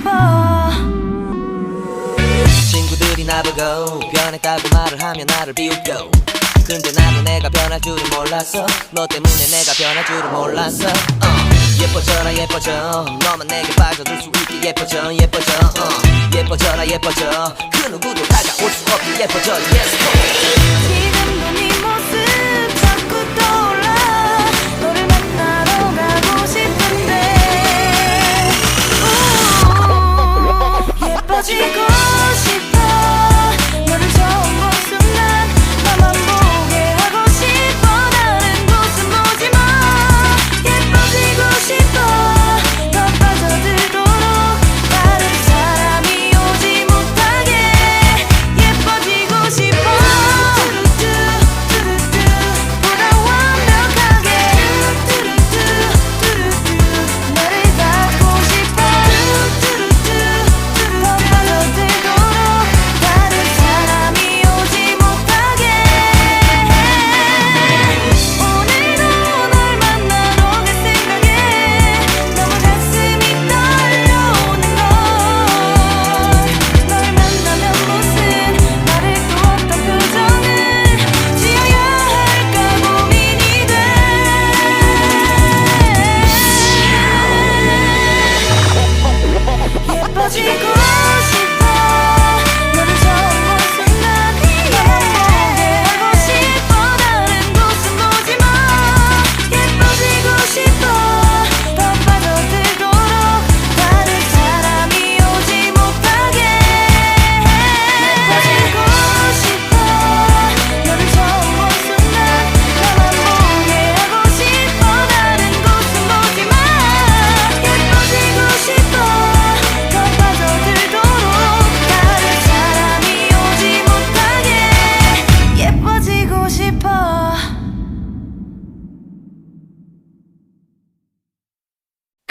싶어. 친구들이 나보고 변했다고 말을 하면 나를 비웃고 근데 나도 내가 변할 줄은 몰랐어. 너 때문에 내가 변할 줄은 몰랐어. 어. 예뻐져라 예뻐져. 너만 내게 빠져들 수 있게 예뻐져 예뻐져. 어. 예뻐져라 예뻐져. 그 누구도 다가올 수 없게 예뻐져. Yes 지금도 네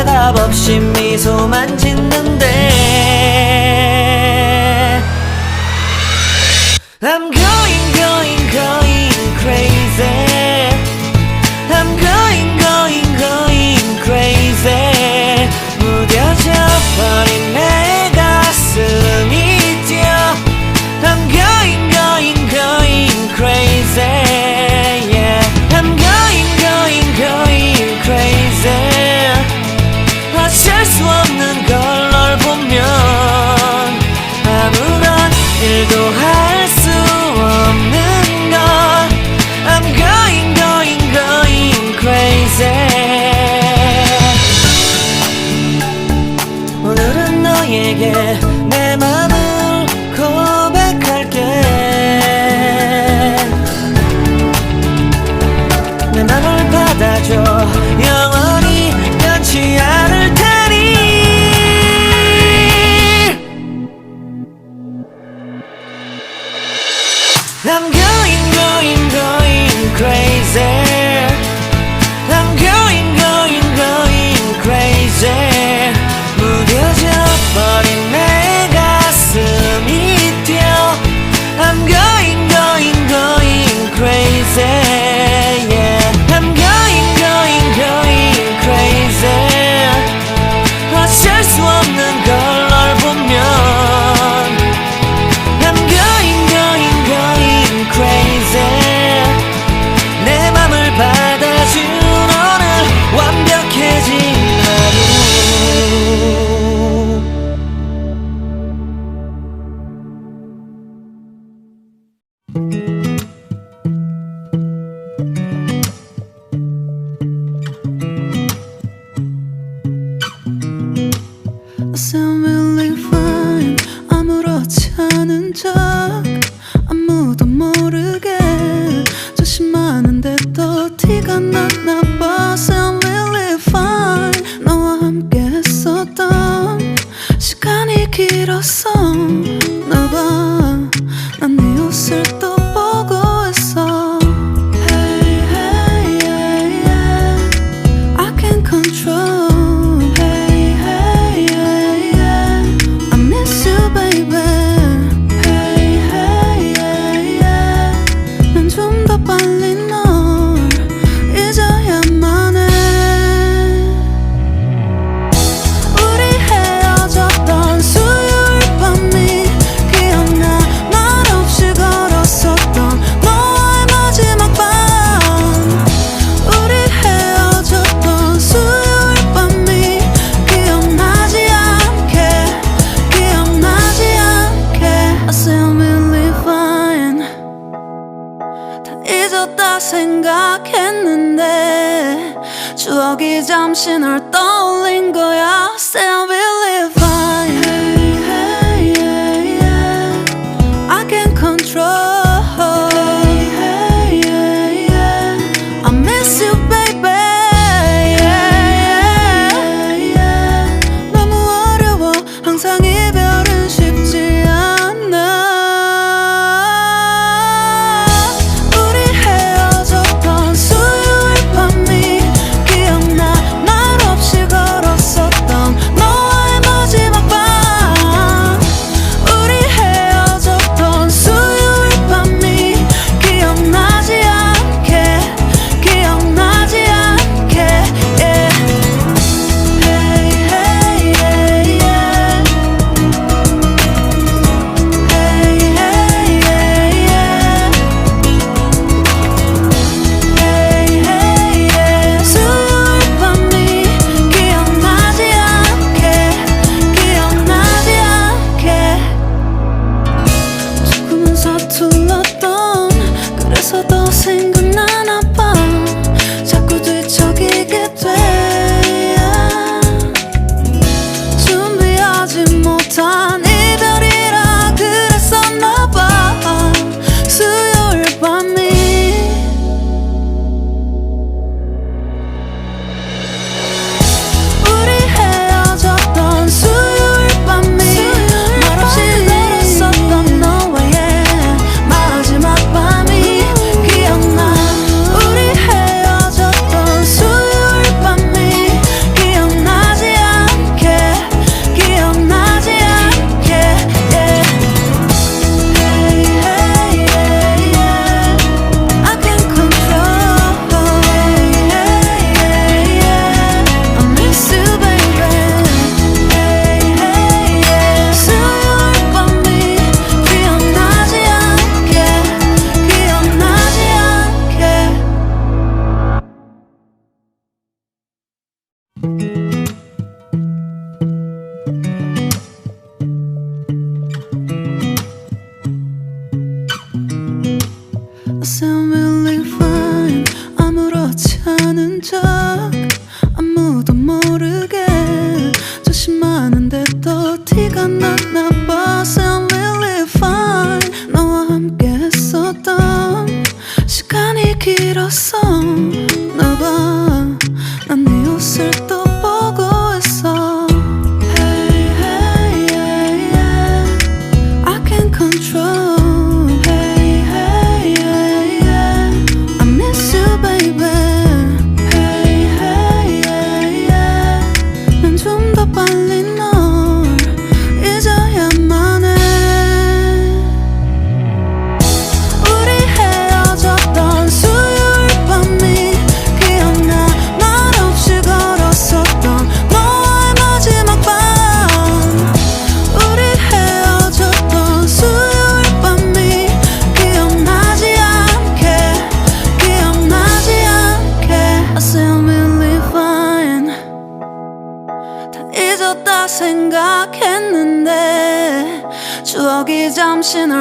대답 없이 미소만 짓는 않은 척 flashing our 티가 났나 in the